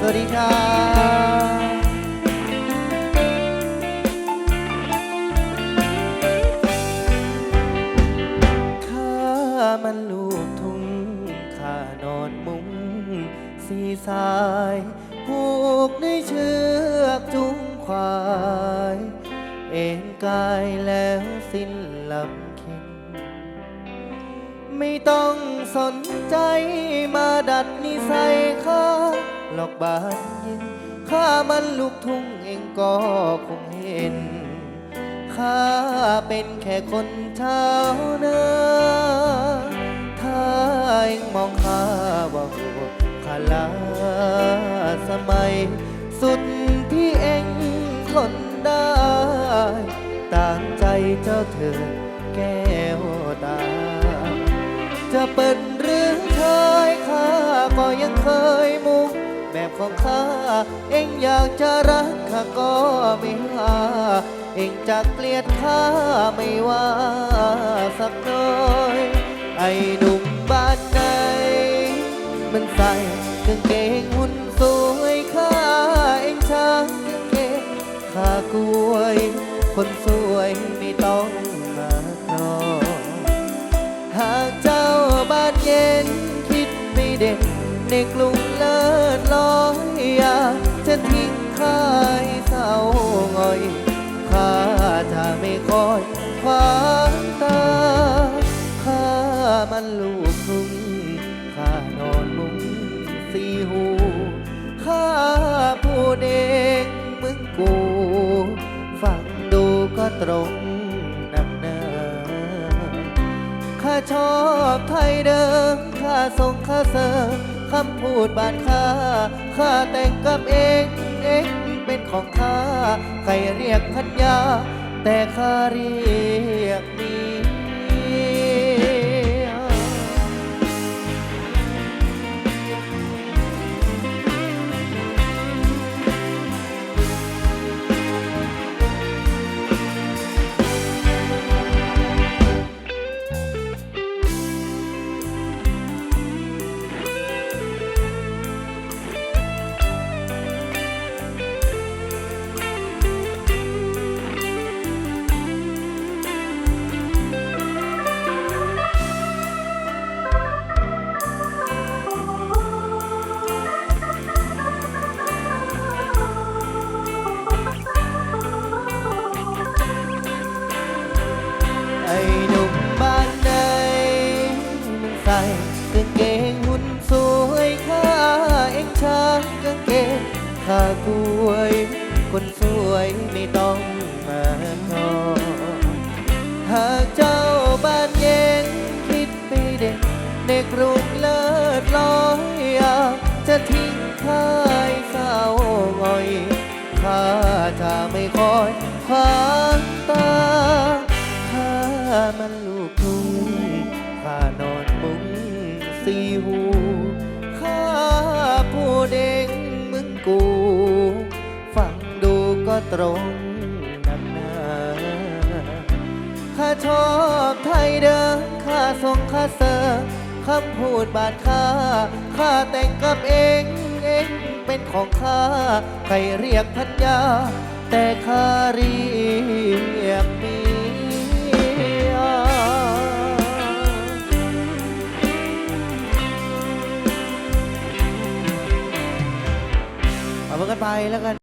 สวัสดีครับข้ามันลูกทุ่งข้านอนมุ้งสีสายผูกในเชือกจุงควาย เอ็นกายแล้วสิ้นลำเค็งไม่ต้องสนใจมาดัดนิสัยข้า หลอกบานยินข้ามันลูกทุ่งเองก็คงเห็น ข้าเป็นแค่คนชาวนาถ้าเองมองข้าว่าหัวขาลาสมัย สุดที่เองทนได้ ต่างใจเจ้าเธอแก้วตา จะเป็นหรือชายข้าก็ยังเคยมุก แบบของข้า เองอยากจะรักข้าก็ไม่ว่าเองจะเกลียดข้าไม่ว่าสักน้อย ไอ้หนุ่มบ้านไหนมันใส่กางเกงหุ่นสวยข้าเองช้างกางเกงข้ากล้วยคนสวยไม่ต้องมาครองหากเจ้าบ้านเย็นคิดไม่เด็ดในกรุง จะทิ้งข้าให้เศร้าหงอยข้าจะไม่คอยขวางตาข้ามันลูกทุ่งข้านอนมุ้งสีหูข้าผู้เด็กมึงกู ฟังดูก็ตรงนักหนาข้าชอบไทยเดิมข้าทรงข้าเสริม คำพูดบานข้าข้าแต่งกับเองเองเป็นของข้าใครเรียกพัญญาแต่ข้าเรียกเมีย กางเกงหุ่นสวยข้าเองช่างกางเกงข้ากลวย คนสวยไม่ต้องมาทอหากเจ้าบ้าน ตรงนักหนาข้าชอบไทยเดิมข้าทรงข้าเสริมคำพูดบาดข้าข้าแต่งกับเองเองเป็นของข้าใครเรียกพัญญา แต่ข้าเรียกเมียเอามันกันไปแล้วกัน